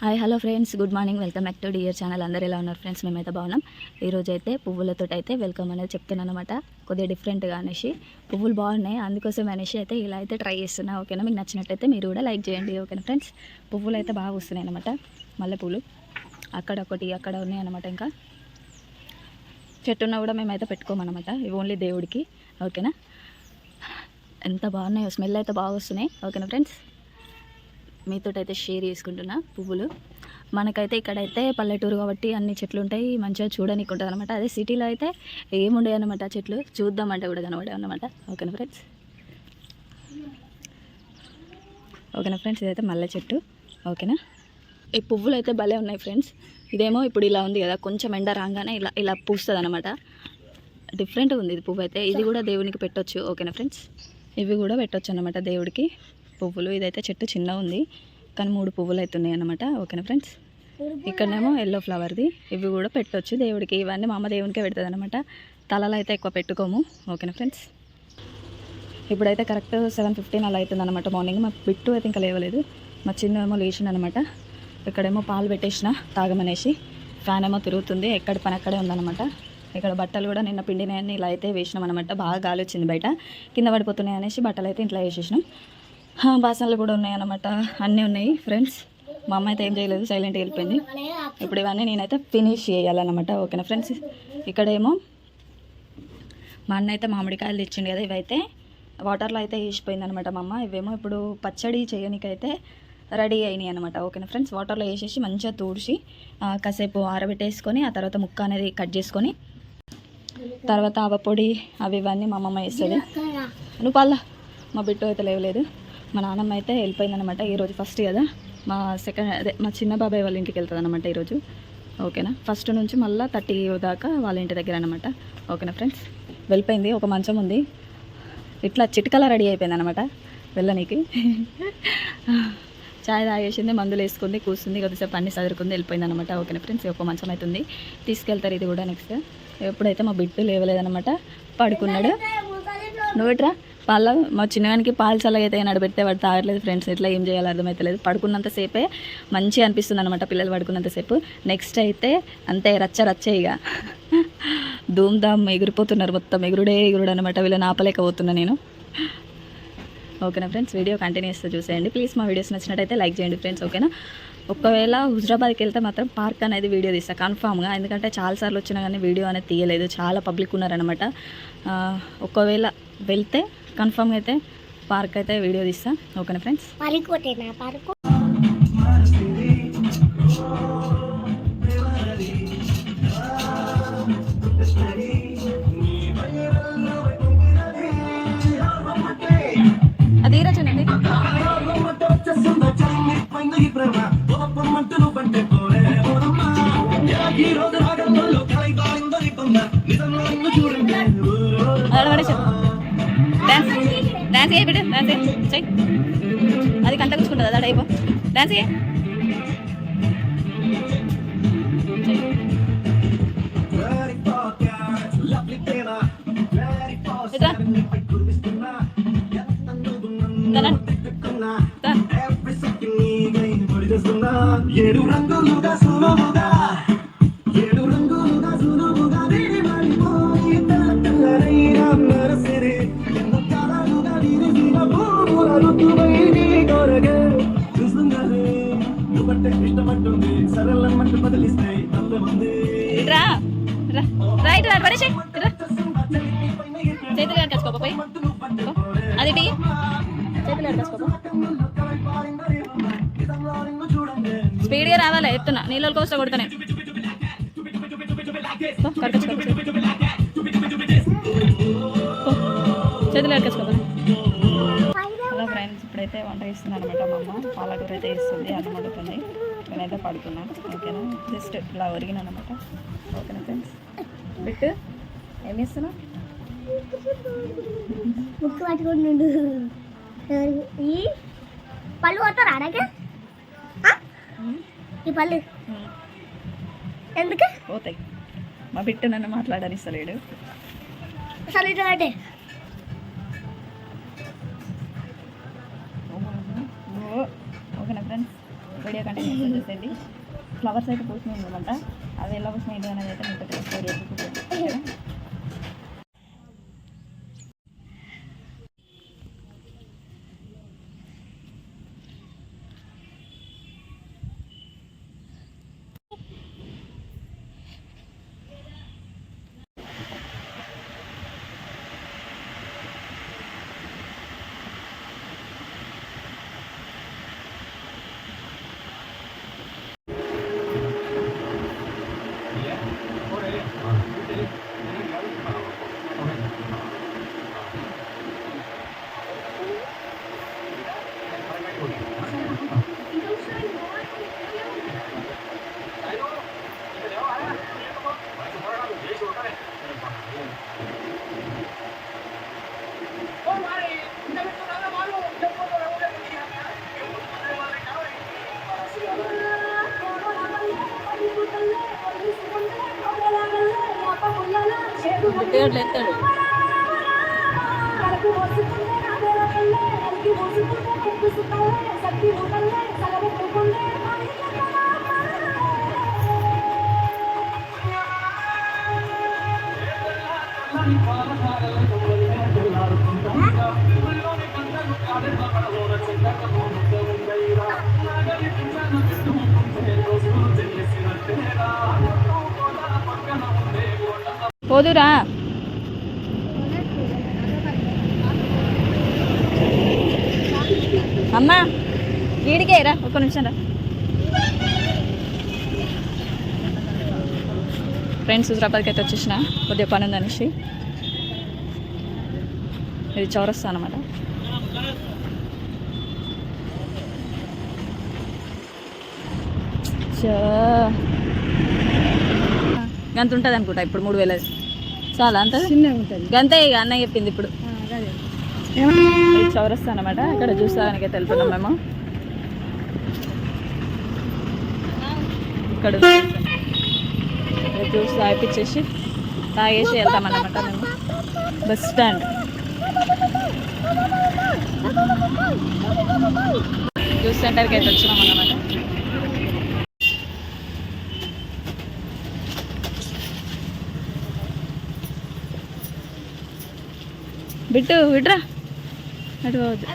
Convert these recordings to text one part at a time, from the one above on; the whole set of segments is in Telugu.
Hi hello friends. Good morning. Welcome back to dear channel. అందరు ఎలా ఉన్నారు ఫ్రెండ్స్? మేమైతే బాగున్నాం. ఈరోజు అయితే పువ్వులతో అయితే వెల్కమ్ అనేది చెప్తున్నాను అనమాట కొద్దిగా డిఫరెంట్గా అనేసి. పువ్వులు బాగున్నాయి. అందుకోసం అనేసి అయితే ఇలా అయితే ట్రై చేస్తున్నా. ఓకేనా? మీకు నచ్చినట్టయితే మీరు కూడా లైక్ చేయండి. ఓకేనా ఫ్రెండ్స్? పువ్వులు అయితే బాగా వస్తున్నాయి అనమాట మల్లెపూలు. అక్కడ ఒకటి అక్కడ ఉన్నాయి అనమాట ఇంకా. చెట్టున్న కూడా మేమైతే పెట్టుకోమన్నమాట. ఇవి ఓన్లీ దేవుడికి. ఓకేనా? ఎంత బాగున్నాయో. స్మెల్ అయితే బాగా వస్తున్నాయి. ఓకేనా ఫ్రెండ్స్? మీతో అయితే షేర్ చేసుకుంటున్నా పువ్వులు. మనకైతే ఇక్కడైతే పల్లెటూరు కాబట్టి అన్ని చెట్లు ఉంటాయి. మంచిగా చూడడానికి ఉంటుంది అనమాట అదే సిటీలో అయితే ఏముండవు అనమాట చెట్లు. చూద్దామంటే కూడా కనబడే అనమాట ఓకేనా ఫ్రెండ్స్? ఓకేనా ఫ్రెండ్స్? ఇదైతే మల్లె చెట్టు. ఓకేనా? ఈ పువ్వులు అయితే భలే ఉన్నాయి ఫ్రెండ్స్. ఇదేమో ఇప్పుడు ఇలా ఉంది కదా. కొంచెం ఎండ రాగానే ఇలా ఇలా పూస్తుంది అనమాట డిఫరెంట్గా ఉంది ఇది పువ్వు అయితే ఇది కూడా దేవునికి పెట్టొచ్చు. ఓకేనా ఫ్రెండ్స్? ఇవి కూడా పెట్టొచ్చు అనమాట దేవుడికి. పువ్వులు ఇదైతే చెట్టు చిన్న ఉంది. కానీ మూడు పువ్వులు అయితే ఉన్నాయి అనమాట ఓకేనా ఫ్రెండ్స్? ఇక్కడనేమో ఎల్లో ఫ్లవర్ది ఇవి కూడా పెట్టొచ్చు దేవుడికి. ఇవన్నీ మా అమ్మ దేవునికే పెడుతుంది అనమాట తలలో అయితే ఎక్కువ పెట్టుకోము. ఓకేనా ఫ్రెండ్స్? ఇప్పుడైతే కరెక్ట్ సెవెన్ ఫిఫ్టీన్ అలా అవుతుంది అనమాట మార్నింగ్ మా బిట్టు అయితే ఇంకా లేవలేదు. మా చిన్న ఏమో లేచిండు అనమాట ఇక్కడేమో పాలు పెట్టేసిన తాగమనేసి. ఫ్యాన్ ఏమో తిరుగుతుంది. ఎక్కడ పని అక్కడే ఉందన్నమాట. ఇక్కడ బట్టలు కూడా నిన్న పిండినాయని ఇలా అయితే వేసినాం అనమాట బాగా గాలి వచ్చింది బయట. కింద పడిపోతున్నాయి అనేసి బట్టలు అయితే ఇంట్లో వేసేసినాం. బాసనలు కూడా ఉన్నాయన్నమాట. అన్నీ ఉన్నాయి ఫ్రెండ్స్ మా అమ్మ అయితే ఏం చేయలేదు సైలెంట్గా వెళ్ళిపోయింది. ఇప్పుడు ఇవన్నీ నేనైతే ఫినిష్ చేయాలన్నమాట ఓకేనా ఫ్రెండ్స్ ఇక్కడేమో మా అన్న అయితే మామిడికాయలు తెచ్చిండు కదా ఇవైతే వాటర్లో అయితే వేసిపోయింది అనమాట మా అమ్మ. ఇవేమో ఇప్పుడు పచ్చడి చేయనికైతే రెడీ అయినాయి అనమాట ఓకేనా ఫ్రెండ్స్ వాటర్లో వేసేసి మంచిగా తూడిచి కాసేపు ఆరబెట్టేసుకొని ఆ తర్వాత ముక్క అనేది కట్ చేసుకొని తర్వాత ఆవపొడి అవి ఇవన్నీ మా అమ్మమ్మ వేస్తుంది. నువ్వు పాల మా బిడ్డ అయితే లేవలేదు. మా నాన్నమ్మ అయితే వెళ్ళిపోయిందనమాట ఈరోజు ఫస్ట్ కదా. మా సెకండ్ అదే మా చిన్న బాబాయ్ వాళ్ళ ఇంటికి వెళ్తుంది అనమాట ఈరోజు. ఓకేనా? ఫస్ట్ నుంచి మళ్ళీ థర్టీ దాకా వాళ్ళ ఇంటి దగ్గర అనమాట ఓకేనా ఫ్రెండ్స్? వెళ్ళిపోయింది ఒక మంచం ఉంది. ఇట్లా చిటికలా రెడీ అయిపోయింది అనమాట వెళ్ళనీకి. చాయ్ తాగేసింది మందులు వేసుకుంది కూర్చుంది కొద్దిసేపు అన్ని సదురుకుంది వెళ్ళిపోయింది అనమాట ఓకేనా ఫ్రెండ్స్? ఒక మంచం అవుతుంది. తీసుకెళ్తారు ఇది కూడా నెక్స్ట్ ఎప్పుడైతే మా బిడ్డు లేవలేదనమాట పడుకున్నాడు. నువ్వుట్రా? పాల మా చిన్నగానికి పాలు చల్లగా అయితే నడబెడితే వాడు తాగట్లేదు ఫ్రెండ్స్ ఇట్లా ఏం చేయాలో అర్థమవుతలేదు పడుకున్నంతసేపే మంచిగా అనిపిస్తుంది అనమాట పిల్లలు పడుకున్నంతసేపు నెక్స్ట్ అయితే అంతే రచ్చ రచ్చ ఇక ధూమ్ ధామ్ ఎగిరిపోతున్నారు మొత్తం. ఎగురుడే ఎగురుడు అనమాట వీళ్ళని ఆపలేకపోతున్నా నేను. ఓకేనా ఫ్రెండ్స్ వీడియో కంటిన్యూ చేస్తే చూసేయండి. ప్లీజ్ మా వీడియోస్ నచ్చినట్టయితే లైక్ చేయండి ఫ్రెండ్స్ ఓకేనా ఒకవేళ హుజరాబాద్కి వెళ్తే మాత్రం పార్క్ అనేది వీడియో తీస్తాను కన్ఫామ్గా ఎందుకంటే చాలాసార్లు వచ్చినా కానీ వీడియో అనేది తీయలేదు. చాలా పబ్లిక్ ఉన్నారనమాట ఒకవేళ వెళ్తే కన్ఫామ్గా అయితే పార్క్ అయితే వీడియో తీస్తాను ఓకేనా ఫ్రెండ్స్? పరుకోటేనా డాన్స్ చేయ బిడ్డ? డాన్స్ చేయి. చెయ్యి అది కంట కూర్చుకుంటుంది అదా అయిపో. డాన్స్ చేయ చెయ్యి. ఏడు రంగులుగా సులువుగా ఇట్రా. రా. రా. చేతులు పోయి. అది టీ. చేతులు స్పీడ్గా రావాలి? చెప్తున్నా. నీళ్ళ కోసం కొడతానే. పో, చేతులు కట్టుకోపో చేస్తున్నాను అనమాట మా అమ్మ. పాలకూర అయితే ఇస్తుంది అన్నం వండుతుంది. నేనైతే పడుకున్నాను ఓకేనా? జస్ట్ ఇలా ఒరిగినాను అనమాట. ఓకేనా ఫ్రెండ్స్? బిట్టు ఏం చేస్తున్నావు? ముక్కు పట్టుకుంటుండు ఈ పళ్ళు పోతారా అనగా ఈ పళ్ళు. ఎందుకు? పోతాయి. మా బిట్టు నన్ను మాట్లాడనిస్తలేడు. ఇట్లా అంటే ఓ, ఓకేనా ఫ్రెండ్స్ వీడియో కంటిన్యూ చేసేది ఫ్లవర్స్ అయితే పూసినాయి అనమాట. అవి ఎలా పూసినాయి అనేది అయితే మీకు స్టోరీ ఓకేనా దేవుడు ఎత్తాడు పోదురా అమ్మా వీడికే రా ఒక్క నిమిషం రా. ఫ్రెండ్స్ హుజరాబాద్కి అయితే వచ్చేసిన. కొద్దిగా పని ఉందనేసి ఇది చౌరస్తా అనమాట గంత ఉంటుంది అనుకుంటా ఇప్పుడు మూడు వేల చాలా అంత? గంతే ఇక అన్నయ్య చెప్పింది ఇప్పుడు. ఇది చౌరస్తా అనమాట ఇక్కడ జ్యూస్ తాగడానికి వెళ్తున్నాం మేము. ఇక్కడ జ్యూస్ తాగిపించేసి తాగేసి వెళ్తామన్నమాట మేము. Bus stand. జ్యూస్ సెంటర్కి అయితే వచ్చినాం అన్నమాట. బిట్టు విడ్రా. అటు పోవద్దు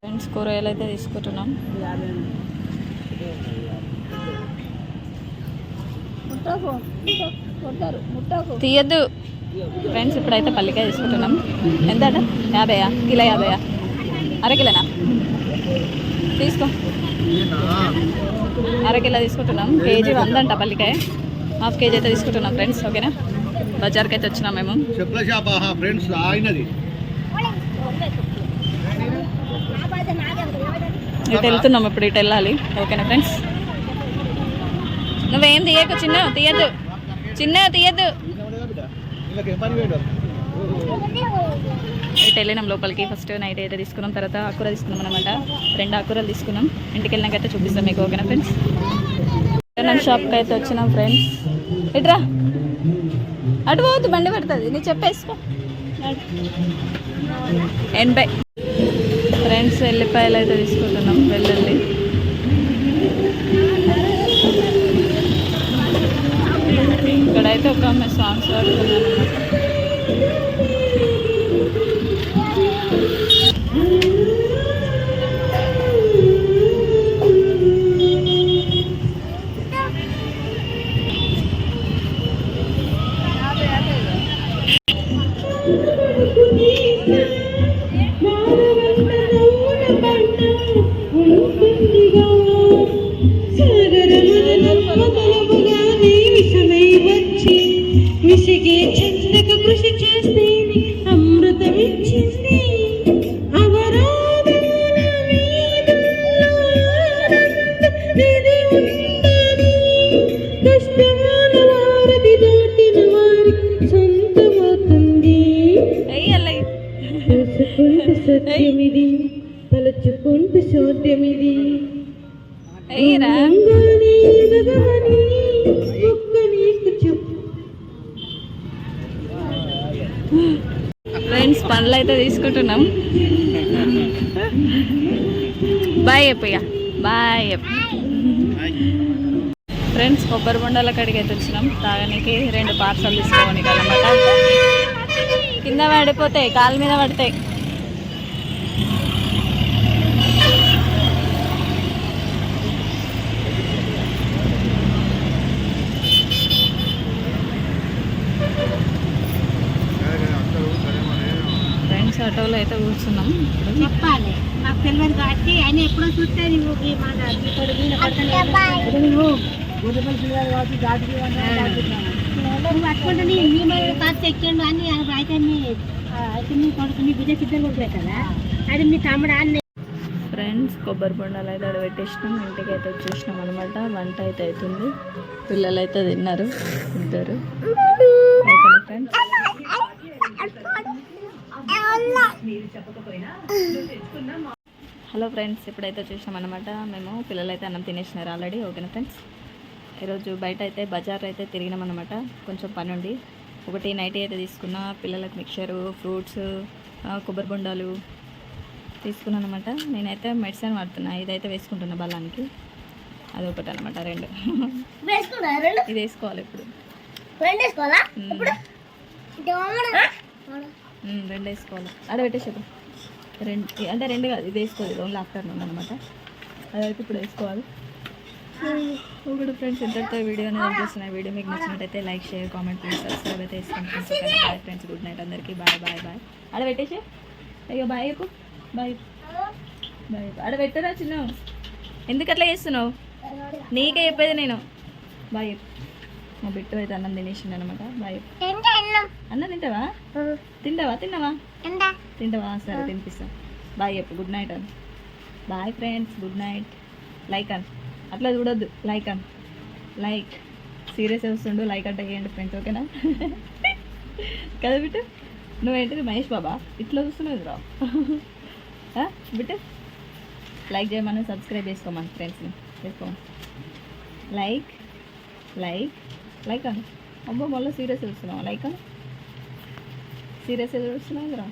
ఫ్రెండ్స్ కూరగాయలు అయితే తీసుకుంటున్నాం. తీయద్దు. ఫ్రెండ్స్ ఇప్పుడైతే పల్లికాయ తీసుకుంటున్నాం. ఎంత అట యాభైయా? కిలో యాభైయా? అర కిలోనా? తీసుకో. అర కిలో తీసుకుంటున్నాం. కేజీ వందంట పల్లికాయ. హాఫ్ కేజీ అయితే తీసుకుంటున్నాం ఫ్రెండ్స్ ఓకేనా? బజార్కి అయితే వచ్చినాం మేము. చెప్పుల షాప్ ఫ్రెండ్స్ ఆయనది. ఇటు వెళ్తున్నాం ఇప్పుడు ఇటు వెళ్ళాలి. ఓకేనా ఫ్రెండ్స్? నువ్వేం తీయకు చిన్న తీయద్దు. చిన్న తీయద్దు. ఇటు వెళ్ళినాం లోపలికి. ఫస్ట్ నైట్ అయితే తీసుకున్నాం తర్వాత ఆకుర తీసుకున్నాం అనమాట రెండు ఆకురలు తీసుకున్నాం. ఇంటికి వెళ్ళినాక అయితే చూపిస్తాం మీకు ఓకేనా ఫ్రెండ్స్? కిరాణం షాప్కి అయితే వచ్చినాం ఫ్రెండ్స్ ఇట్రా. అటు పోవద్దు బండి పడుతుంది. నీ చెప్పేసుకో ఎనభై. ఫ్రెండ్స్ ఎల్లిపాయలు అయితే తీసుకుంటున్నాం. వెల్లుల్లి ఇక్కడైతే ఒక ఆమె సాంగ్స్ పాడుతున్నాను తలుచుకుంటే ఒక్క నీకు చెప్పు. ఫ్రెండ్స్ పండ్లు అయితే తీసుకుంటున్నాం. బాయ్ చెప్పయ్య బాయ్ ఫ్రెండ్స్ కొబ్బరి బొండాల కాడికి అయితే వచ్చినాం. తాగడానికి రెండు పార్సల్ తీసుకోవడానికి అనమాట కింద పడిపోతాయి కాలు మీద పడతాయి ఫ్రెండ్స్ ఆటోలో అయితే కూర్చున్నాం. చెప్పాలి. నాకు తెలియదు కాబట్టి ఆయన ఎప్పుడో చూస్తే నువ్వు పట్టుకుంటే నీ మీద కాస్త ఎక్కండు అని అయితే మీ అయితే మీ కొడుకు మీ బిడ్డ సిద్ధంగా ఉంటుంది కదా? అది మీ తమ్ముడు అన్న ఫ్రెండ్స్ కొబ్బరి బొండాలు అయితే అక్కడ పెట్టేసినాం ఇంటికి అయితే వచ్చేసినాం అనమాట వంట అయితే అవుతుంది. పిల్లలు అయితే తిన్నారు ఇద్దరు. హలో ఫ్రెండ్స్ ఇప్పుడైతే వచ్చేసినాం అనమాట మేము పిల్లలు అయితే అన్నం తినేసినారు ఆల్రెడీ ఓకేనా ఫ్రెండ్స్? ఈరోజు బయట అయితే బజార్ అయితే తిరిగినాం అనమాట కొంచెం పని ఉండి ఒకటి నైట్ అయితే తీసుకున్న పిల్లలకు మిక్చరు ఫ్రూట్స్ కొబ్బరి బొండాలు తీసుకున్నాను అనమాట నేనైతే మెడిసిన్ వాడుతున్నా. ఇదైతే వేసుకుంటున్నా బలానికి. అది ఒకటి అనమాట రెండు? ఇది వేసుకోవాలి ఇప్పుడు. రెండు వేసుకోవాలి. ఆడ రెండు అంటే రెండు కాదు ఇది వేసుకోవాలి ఓన్లీ ఆఫ్టర్నూన్ అనమాట అదైతే ఇప్పుడు వేసుకోవాలి. ఇప్పుడు ఫ్రెండ్స్ ఇద్దరితో వీడియో అనేది చేస్తున్న. వీడియో మీకు నచ్చినట్టయితే like share comment please subscribe అయితే వేసుకోండి friends bye friends good night అందరికీ. బాయ్ బాయ్ బాయ్ ఆడ పెట్టేసి అయ్యో బాయ్ చెప్పు. బాయ్ బాయ్ ఆడ పెట్టరా చిన్న? ఎందుకు అట్లా చేస్తున్నావు? నీకే చెప్పేది నేను. బాయ్ మా బిట్టు అయితే అన్నం తినేసిండు అనమాట బాయ్ అన్న. తింటావా? తింటావా? తిన్నావా? తింటావా? సరే తినిపిస్తా. బాయ్ చెప్పు గుడ్ నైట్ అని. Bye friends good night like అన్. అట్లా చూడొద్దు. లైక్ అన్. లైక్ సీరియస్ వస్తుండు లైక్ అంటే వేయండి ఫ్రెండ్స్ ఓకేనా కదా బిట్టు? నువ్వేంటిది మహేష్ బాబా? ఇట్లా చూస్తున్నావు రా బిట్టు? లైక్ చేయమని సబ్స్క్రైబ్ చేసుకోమని ఫ్రెండ్స్ని చేసుకోమని లైక్ లైక్ లైక్ అను. అబ్బో మళ్ళీ సీరియస్ చూస్తున్నావు లైక్? అను సీరియస్ చూస్తున్నావు రా